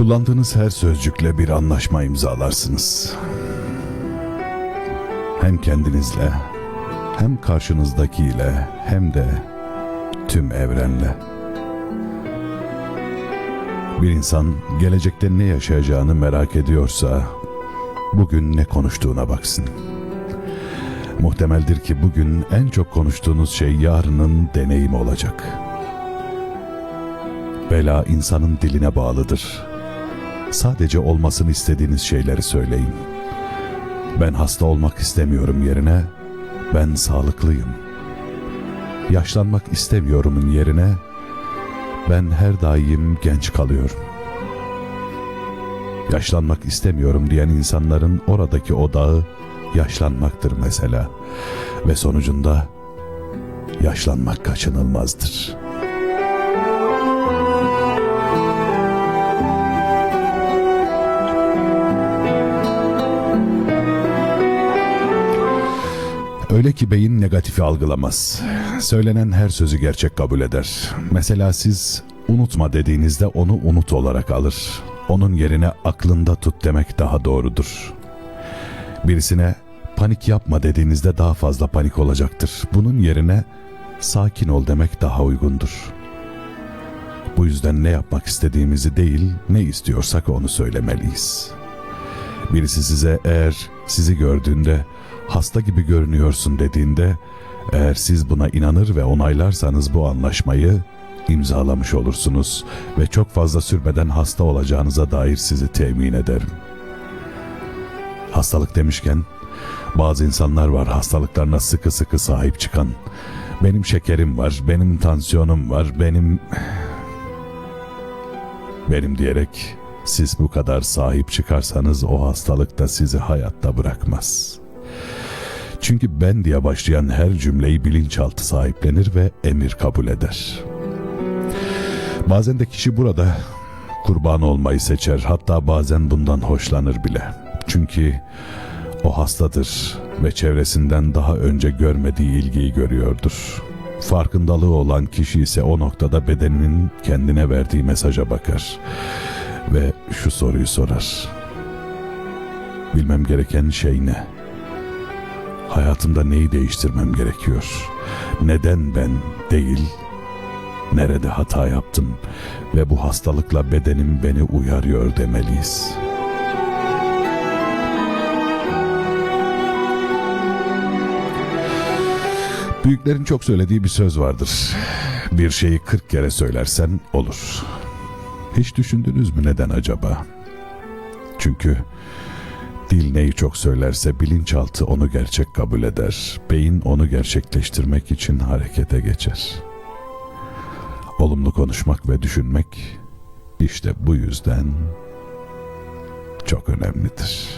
Kullandığınız her sözcükle bir anlaşma imzalarsınız. Hem kendinizle, hem karşınızdakiyle, hem de tüm evrenle. Bir insan gelecekte ne yaşayacağını merak ediyorsa bugün ne konuştuğuna baksın. Muhtemeldir ki bugün en çok konuştuğunuz şey yarının deneyimi olacak. Bela insanın diline bağlıdır. Sadece olmasını istediğiniz şeyleri söyleyin. Ben hasta olmak istemiyorum yerine ben sağlıklıyım. Yaşlanmak istemiyorumun yerine ben her daim genç kalıyorum. Yaşlanmak istemiyorum diyen insanların oradaki odağı yaşlanmaktır mesela ve sonucunda yaşlanmak kaçınılmazdır. Öyle ki beyin negatifi algılamaz. Söylenen her sözü gerçek kabul eder. Mesela siz unutma dediğinizde onu unut olarak alır. Onun yerine aklında tut demek daha doğrudur. Birisine panik yapma dediğinizde daha fazla panik olacaktır. Bunun yerine sakin ol demek daha uygundur. Bu yüzden ne yapmak istediğimizi değil, ne istiyorsak onu söylemeliyiz. Birisi size eğer sizi gördüğünde hasta gibi görünüyorsun dediğinde eğer siz buna inanır ve onaylarsanız bu anlaşmayı imzalamış olursunuz ve çok fazla sürmeden hasta olacağınıza dair sizi temin ederim. Hastalık demişken bazı insanlar var hastalıklarına sıkı sıkı sahip çıkan. Benim şekerim var, benim tansiyonum var, benim benim diyerek siz bu kadar sahip çıkarsanız o hastalık da sizi hayatta bırakmaz. Çünkü ben diye başlayan her cümleyi bilinçaltı sahiplenir ve emir kabul eder. Bazen de kişi burada kurban olmayı seçer hatta bazen bundan hoşlanır bile. Çünkü o hastadır ve çevresinden daha önce görmediği ilgiyi görüyordur. Farkındalığı olan kişi ise o noktada bedeninin kendine verdiği mesaja bakar ve şu soruyu sorar. Bilmem gereken şey ne? Hayatımda neyi değiştirmem gerekiyor? Neden ben değil, nerede hata yaptım ve bu hastalıkla bedenim beni uyarıyor demeliyiz. Büyüklerin çok söylediği bir söz vardır. Bir şeyi 40 kere söylersen olur. Hiç düşündünüz mü neden acaba? Çünkü dil neyi çok söylerse bilinçaltı onu gerçek kabul eder. Beyin onu gerçekleştirmek için harekete geçer. Olumlu konuşmak ve düşünmek işte bu yüzden çok önemlidir.